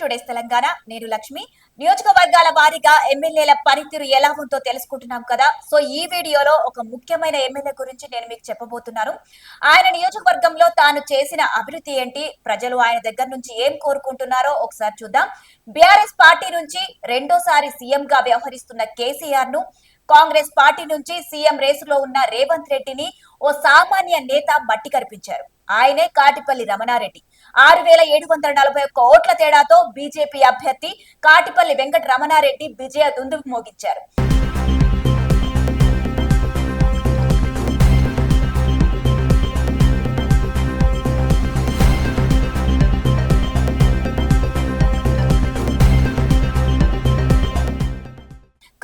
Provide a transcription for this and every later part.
Today's Telangana నేను లక్ష్మి. నియోజకవర్గాల వారీగా ఎమ్మెల్యేల పనితీరు ఎలా ఉందో తెలుసుకుంటున్నాం కదా. సో ఈ వీడియోలో ఒక ముఖ్యమైన ఎమ్మెల్యే గురించి నేను మీకు చెప్పబోతున్నాను. ఆయన నియోజకవర్గంలో తాను చేసిన అభివృద్ధి ఏంటి ప్రజలు ఆయన దగ్గర నుంచి ఏం కోరుకుంటున్నారో ఒకసారి చూద్దాం. బీఆర్ఎస్ పార్టీ నుంచి రెండోసారి సీఎం గా వ్యవహరిస్తున్న కేసీఆర్ను కాంగ్రెస్ పార్టీ నుంచి సీఎం రేసులో ఉన్న రేవంత్ రెడ్డిని ఓ సామాన్య నేత మట్టి కనిపించారు ఆయనే కాటిపల్లి రమణారెడ్డి. ఆరు వేల ఏడు వందల నలభై ఒక్క ఓట్ల తేడాతో బీజేపీ అభ్యర్థి కాటిపల్లి వెంకట రమణారెడ్డి విజయ దుందుకు మోగించారు.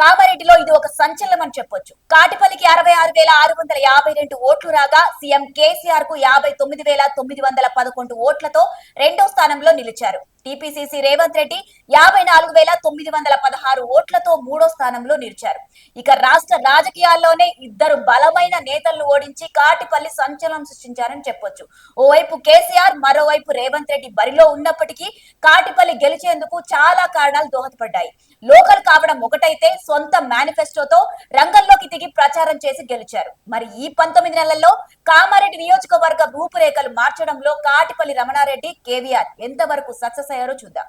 కామారెడ్డిలో ఇది ఒక సంచలనం అని చెప్పొచ్చు. కాటిపల్లికి అరవై ఆరు వేల ఆరు వందల యాభై రెండు ఓట్లు రాగా సీఎం కేసీఆర్కు యాభై తొమ్మిది వేల తొమ్మిది వందల పదకొండు ఓట్లతో రెండో స్థానంలో నిలిచారు. టీపీసీసీ రేవంత్ రెడ్డి యాభై నాలుగు వేల తొమ్మిది వందల పదహారు ఓట్లతో మూడో స్థానంలో నిలిచారు. ఇక రాష్ట్ర రాజకీయాల్లోనే ఇద్దరు బలమైన నేతలను ఓడించి కాటిపల్లి సంచలనం సృష్టించారని చెప్పొచ్చు. ఓవైపు కేసీఆర్ మరోవైపు రేవంత్ రెడ్డి బరిలో ఉన్నప్పటికీ కాటిపల్లి గెలిచేందుకు చాలా కారణాలు దోహదపడ్డాయి. లోకల్ కావడం ఒకటైతే సొంత మేనిఫెస్టోతో రంగంలోకి దిగి ప్రచారం చేసి గెలిచారు. మరి ఈ పంతొమ్మిది నెలల్లో కామారెడ్డి నియోజకవర్గ రూపురేఖలు మార్చడంలో కాటిపల్లి రమణారెడ్డి కేవీఆర్ ఎంతవరకు సక్సెస్ తయారో చూద్దాం.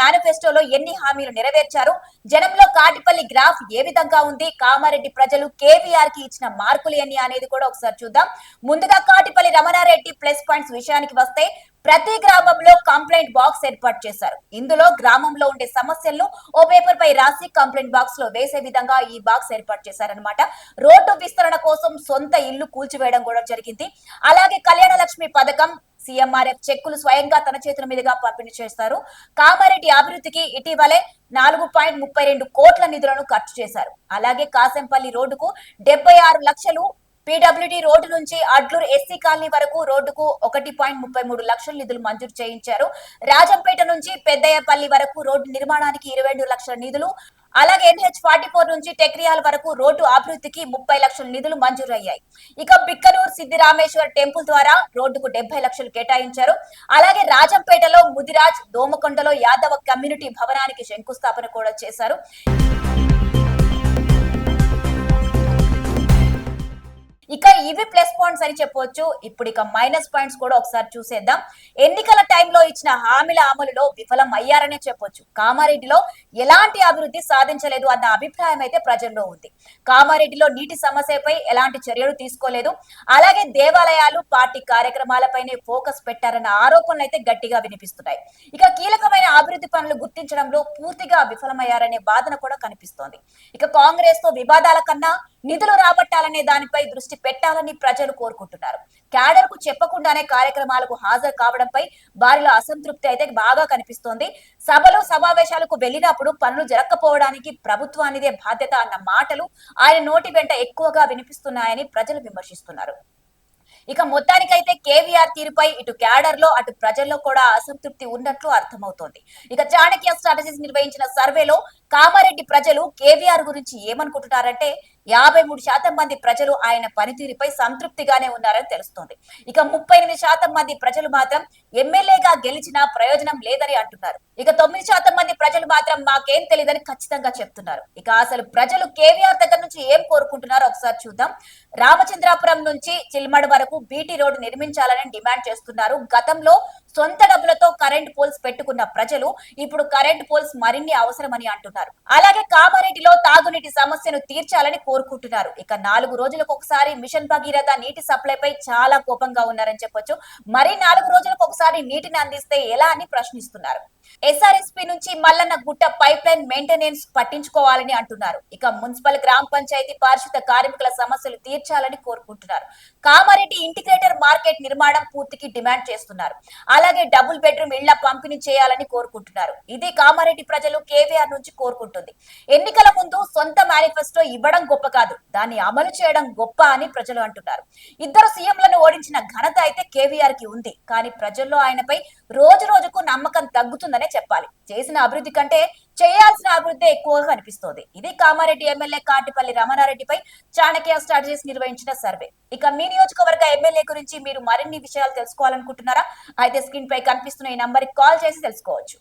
మేనిఫెస్టోలో ఎన్ని హామీలు నెరవేర్చారు? జనంలో కాటిపల్లి గ్రాఫ్ ఏ విధంగా ఉంది? కామారెడ్డి ప్రజలు కేవీఆర్కి ఇచ్చిన మార్కులు ఎన్ని అనేది కూడా ఒకసారి చూద్దాం. ముందుగా కాటిపల్లి రమణారెడ్డి ప్లస్ పాయింట్స్ విషయానికి వస్తే ప్రతి గ్రామంలో కంప్లైంట్ బాక్స్ ఏర్పాటు చేశారు. ఇందులో గ్రామంలో ఉండే సమస్యలను ఓ పేపర్ పై రాసి కంప్లైంట్ బాక్స్లో వేసే విధంగా ఈ బాక్స్ ఏర్పాటు చేశారనమాట రోడ్డు విస్తరణ కోసం సొంత ఇల్లు కూల్చివేయడం కూడా జరిగింది. అలాగే కళ్యాణ లక్ష్మి పథకం సీఎంఆర్ఎఫ్ చెక్కులు స్వయంగా తన చేతుల మీదుగా పంపిణీ చేస్తారు. కామారెడ్డి అభివృద్ధికి ఇటీవలే నాలుగు పాయింట్ ముప్పై రెండు కోట్ల నిధులను ఖర్చు చేశారు. అలాగే కాసంపల్లి రోడ్డుకు డెబ్బై ఆరు లక్షలు పీడబ్ల్యూడీ రోడ్డు నుంచి అడ్లూరు ఎస్సీ కాలనీ వరకు రోడ్డుకు ఒకటి పాయింట్ ముప్పై మూడు లక్షల నిధులు మంజూరు చేయించారు. రాజంపేట నుంచి పెద్దయ్యపల్లి వరకు రోడ్డు నిర్మాణానికి ఇరవై రెండు లక్షల నిధులు అలాగే ఎన్హెచ్ ఫార్టీ ఫోర్ నుంచి టెక్రియాల వరకు రోడ్డు అభివృద్ధికి ముప్పై లక్షల నిధులు మంజూరు అయ్యాయి ఇక బిక్కనూరు సిద్దిరామేశ్వర్ టెంపుల్ ద్వారా రోడ్డుకు డెబ్బై లక్షలు కేటాయించారు. అలాగే రాజంపేటలో ముదిరాజ్ దోమకొండలో యాదవ కమ్యూనిటీ భవనానికి శంకుస్థాపన కూడా చేశారు. ఇక ఇవి ప్లస్ పాయింట్స్ అని చెప్పొచ్చు. ఇప్పుడు ఇక మైనస్ పాయింట్స్ కూడా ఒకసారి చూసేద్దాం. ఎన్నికల టైంలో ఇచ్చిన హామీల అమలులో విఫలం అయ్యారనే చెప్పొచ్చు. కామారెడ్డిలో ఎలాంటి అభివృద్ధి సాధించలేదు అన్న అభిప్రాయం అయితే ప్రజల్లో ఉంది. కామారెడ్డిలో నీటి సమస్యపై ఎలాంటి చర్యలు తీసుకోలేదు. అలాగే దేవాలయాలు పార్టీ కార్యక్రమాలపైనే ఫోకస్ పెట్టారన్న ఆరోపణలు అయితే గట్టిగా వినిపిస్తున్నాయి. ఇక కీలకమైన అభివృద్ధి పనులు గుర్తించడంలో పూర్తిగా విఫలమయ్యారనే బాధన కూడా కనిపిస్తోంది. ఇక కాంగ్రెస్తో వివాదాల కన్నా నిధులు రాబట్టాలనే దానిపై దృష్టి పెట్టాలని ప్రజలు కోరుకుంటున్నారు. క్యాడర్కు చెప్పకుండానే కార్యక్రమాలకు హాజరు కావడంపై వారిలో అసంతృప్తి అయితే బాగా కనిపిస్తోంది. సభలు సమావేశాలకు వెళ్ళినప్పుడు పనులు జరగకపోవడానికి ప్రభుత్వానిదే బాధ్యత అన్న మాటలు ఆయన నోటి వెంట ఎక్కువగా వినిపిస్తున్నాయని ప్రజలు విమర్శిస్తున్నారు. ఇక మొత్తానికైతే కేవీఆర్ తీరుపై ఇటు క్యాడర్లో అటు ప్రజల్లో కూడా అసంతృప్తి ఉన్నట్లు అర్థమవుతోంది. ఇక చాణక్య స్ట్రాటజీస్ నిర్వహించిన సర్వేలో కామారెడ్డి ప్రజలు కేవీఆర్ గురించి ఏమనుకుంటున్నారంటే యాభై మూడు శాతం మంది ప్రజలు ఆయన పనితీరుపై సంతృప్తిగానే ఉన్నారని తెలుస్తోంది. ఇక ముప్పై ఎనిమిది శాతం మంది ప్రజలు మాత్రం ఎమ్మెల్యేగా గెలిచిన ప్రయోజనం లేదని అంటున్నారు. ఇక తొమ్మిది శాతం మంది ప్రజలు మాత్రం మాకేం తెలియదని ఖచ్చితంగా చెప్తున్నారు. ఇక అసలు ప్రజలు కేవీఆర్ దగ్గర నుంచి ఏం కోరుకుంటున్నారో ఒకసారి చూద్దాం. రామచంద్రాపురం నుంచి చిల్మడ వరకు బీటీ రోడ్డు నిర్మించాలని డిమాండ్ చేస్తున్నారు. గతంలో సొంత డబ్బులతో కరెంట్ పోల్స్ పెట్టుకున్న ప్రజలు ఇప్పుడు కరెంట్ పోల్స్ మరిన్ని అవసరమని అంటున్నారు. అలాగే కామారెడ్డిలో తాగునీటి సమస్యను తీర్చాలని కోరుకుంటున్నారు. ఇక నాలుగు రోజులకు ఒకసారి మిషన్ భగీరథ నీటి సప్లైపై చాలా కోపంగా ఉన్నారని చెప్పొచ్చు. మరి నాలుగు రోజులకు ఒకసారి నీటిని అందిస్తే ఎలా అని ప్రశ్నిస్తున్నారు. ఎస్ఆర్ఎస్పీ నుంచి మల్లన్న గుట్ట పైప్ లైన్ మెయింటెనెన్స్ పట్టించుకోవాలని అంటున్నారు. ఇక మున్సిపల్ గ్రామ పంచాయతీ పారిశుద్ధ కార్మికుల సమస్యలు తీర్చాలని కోరుకుంటున్నారు. కామారెడ్డి ఇంటిగ్రేటర్ మార్కెట్ నిర్మాణం పూర్తికి డిమాండ్ చేస్తున్నారు. అలాగే డబుల్ బెడ్రూమ్ ఇళ్ళ పంపిణీ చేయాలని కోరుకుంటున్నారు. ఇది కామారెడ్డి ప్రజలు కేవీఆర్ నుంచి కోరుకుంటుంది. ఎన్నికల ముందు సొంత మేనిఫెస్టో ఇవ్వడం గొప్ప కాదు. దాన్ని అమలు చేయడం గొప్ప అని ప్రజలు అంటున్నారు. ఇద్దరు సీఎంలను ఓడించిన ఘనత అయితే కేవీఆర్కి ఉంది. కానీ ప్రజల్లో ఆయనపై రోజు రోజుకు నమ్మకం తగ్గుతుందనే చెప్పాలి. చేసిన అభివృద్ధి కంటే చేయాల్సిన అభివృద్ధి ఎక్కువగా కనిపిస్తోంది. ఇది కామారెడ్డి ఎమ్మెల్యే కాటిపల్లి రమణారెడ్డిపై చాణక్య స్ట్రాటజీస్ నిర్వహించిన సర్వే. ఇక మీ నియోజకవర్గ ఎమ్మెల్యే గురించి మీరు మరిన్ని విషయాలు తెలుసుకోవాలనుకుంటున్నారా? అయితే స్క్రీన్ పై కనిపిస్తున్న ఈ నంబర్ కాల్ చేసి తెలుసుకోవచ్చు.